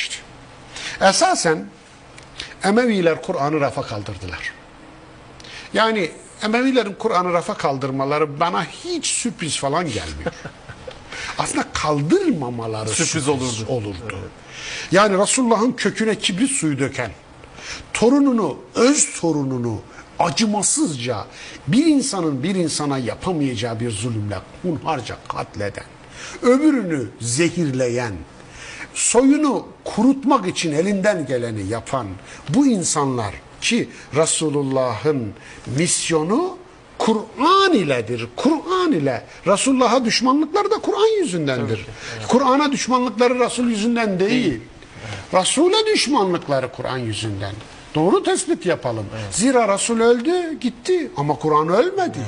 gelişti. Esasen Emeviler Kur'an'ı rafa kaldırdılar. Yani Emevilerin Kur'an'ı rafa kaldırmaları bana hiç sürpriz falan gelmiyor. Aslında kaldırmamaları Sürpriz olurdu. olurdu. Yani Resulullah'ın köküne kibrit suyu döken, torununu, öz torununu acımasızca bir insanın bir insana yapamayacağı bir zulümle hunharca katleden, öbürünü zehirleyen, soyunu kurutmak için elinden geleni yapan bu insanlar ki Resulullah'ın misyonu Kur'an iledir. Kur'an ile. Resulullah'a düşmanlıkları da Kur'an yüzündendir. Kur'an'a düşmanlıkları Resul yüzünden değil. Resul'e düşmanlıkları Kur'an yüzünden. Doğru tespit yapalım. Zira Resul öldü, gitti ama Kur'an ölmedi.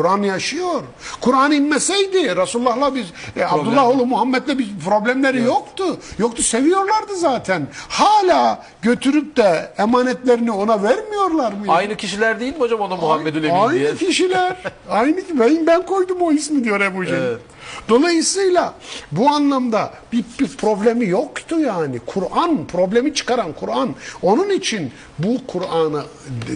Kur'an yaşıyor. Kur'an inmeseydi Resulullah'la biz e, Abdullah oğlu Muhammed'le bir problemleri yoktu. Yoktu seviyorlardı zaten. Hala götürüp de emanetlerini ona vermiyorlar mı? Aynı kişiler değil mi hocam ona Muhammedül Emin Aynı diye? kişiler. Aynı ben, ben koydum o ismi diyor Ebu Cehil. Evet. Dolayısıyla bu anlamda bir, bir problemi yoktu yani. Kur'an problemi çıkaran Kur'an. Onun için bu Kur'an'ı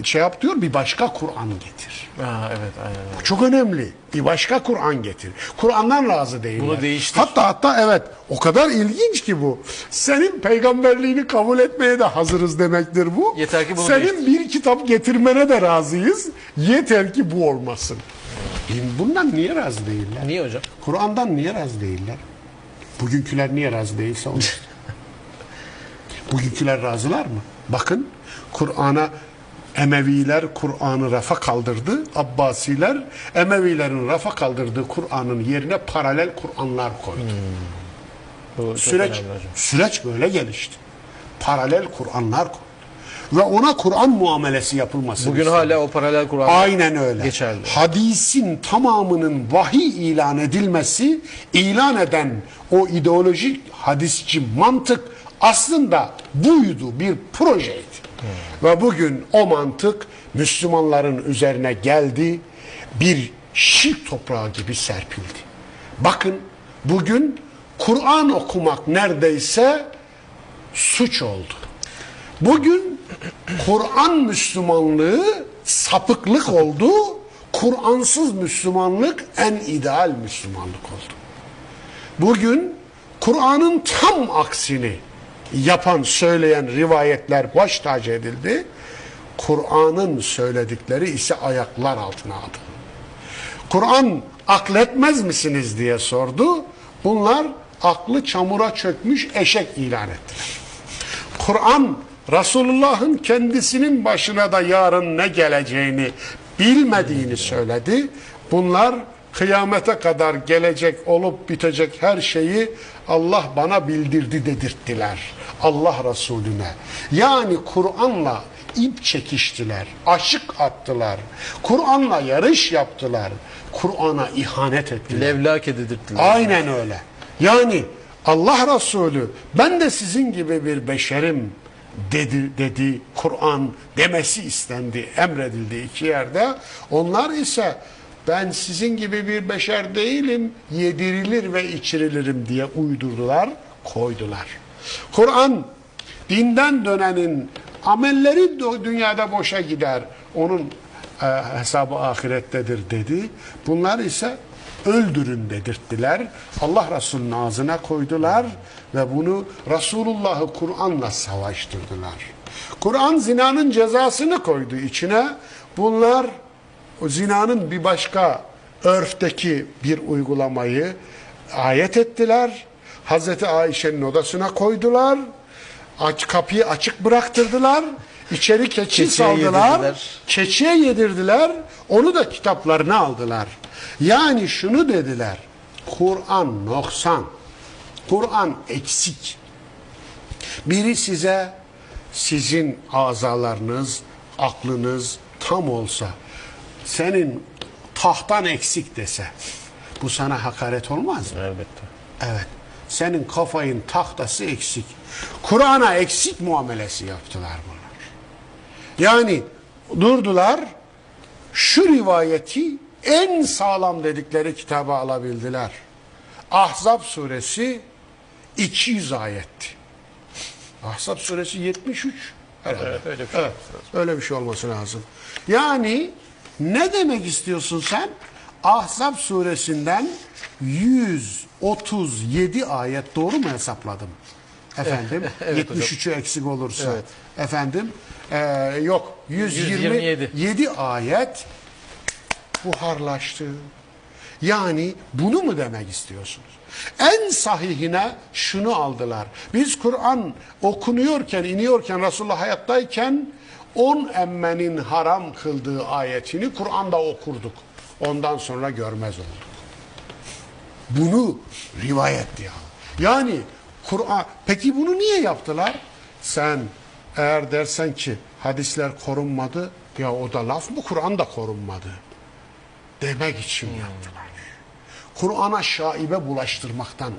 şey yap diyor bir başka Kur'an getir. Ha, evet aynen. öyle. Çok önemli. Bir başka Kur'an getir. Kur'an'dan razı değiller. Bunu değiştir. Hatta hatta evet o kadar ilginç ki bu. Senin peygamberliğini kabul etmeye de hazırız demektir bu. Yeter ki bunu Senin bir kitap getirmene de razıyız. Yeter ki bu olmasın. Bundan niye razı değiller? Niye hocam? Kur'an'dan niye razı değiller? Bugünküler niye razı değilse onu. Bugünküler razılar mı? Bakın Kur'an'a Emeviler Kur'an'ı rafa kaldırdı. Abbasiler Emevilerin rafa kaldırdığı Kur'an'ın yerine paralel Kur'anlar koydu. Bu çok Süreç süreç böyle gelişti. Paralel Kur'anlar koydu. Ve ona Kur'an muamelesi yapılması. Bugün hala o paralel Kur'an Aynen öyle. geçerli. Hadisin tamamının vahiy ilan edilmesi, ilan eden o ideolojik hadisçi mantık aslında buydu, bir projeydi. Ve bugün o mantık Müslümanların üzerine geldi, bir şirk toprağı gibi serpildi. Bakın bugün Kur'an okumak neredeyse suç oldu. Bugün Kur'an Müslümanlığı sapıklık oldu. Kur'ansız Müslümanlık en ideal Müslümanlık oldu. Bugün Kur'an'ın tam aksini yapan, söyleyen rivayetler baş tacı edildi. Kur'an'ın söyledikleri ise ayaklar altına aldı. Kur'an akletmez misiniz diye sordu. Bunlar aklı çamura çökmüş eşek ilan ettiler. Kur'an Resulullah'ın kendisinin başına da yarın ne geleceğini bilmediğini söyledi. Bunlar kıyamete kadar gelecek olup bitecek her şeyi Allah bana bildirdi dedirttiler. Allah Resulüne. Yani Kur'an'la ip çekiştiler, aşık attılar. Kur'an'la yarış yaptılar. Kur'an'a ihanet ettiler. Levlake dedirttiler. Aynen öyle. Yani Allah Resulü ben de sizin gibi bir beşerim dedi dedi Kur'an demesi istendi, emredildi iki yerde. Onlar ise ben sizin gibi bir beşer değilim, yedirilir ve içirilirim diye uydurdular, koydular. Kur'an dinden dönenin amelleri dü- dünyada boşa gider. Onun e, hesabı ahirettedir dedi. Bunlar ise öldürün dedirttiler. Allah Resulü'nün ağzına koydular ve bunu Resulullah'ı Kur'an'la savaştırdılar. Kur'an zinanın cezasını koydu içine. Bunlar o zinanın bir başka örfteki bir uygulamayı ayet ettiler. Hazreti Ayşe'nin odasına koydular. Aç kapıyı açık bıraktırdılar. İçeri keçi Keçiye saldılar. yedirdiler. Keçiye yedirdiler. Onu da kitaplarına aldılar. Yani şunu dediler. Kur'an noksan. Kur'an eksik. Biri size sizin azalarınız, aklınız tam olsa, senin tahtan eksik dese, bu sana hakaret olmaz mı? Elbette. Evet. Senin kafayın tahtası eksik. Kur'an'a eksik muamelesi yaptılar bunlar. Yani durdular şu rivayeti en sağlam dedikleri kitaba alabildiler. Ahzab suresi 200 ayetti. Ahzab suresi 73 herhalde. Evet, öyle bir şey Evet, öyle bir şey olması lazım. Yani ne demek istiyorsun sen? Ahzab suresinden 137 ayet doğru mu hesapladım? Efendim Evet hocam. 73'ü eksik olursa. Evet. Efendim e, yok 127 127. ayet buharlaştı. Yani bunu mu demek istiyorsunuz? En sahihine şunu aldılar. Biz Kur'an okunuyorken, iniyorken, Resulullah hayattayken on emmenin haram kıldığı ayetini Kur'an'da okurduk. Ondan sonra görmez olduk. Bunu rivayet diyor. Yani Kur'an peki bunu niye yaptılar? Sen eğer dersen ki hadisler korunmadı ya o da laf mı Kur'an da korunmadı demek için yaptılar. Kur'an'a şaibe bulaştırmaktan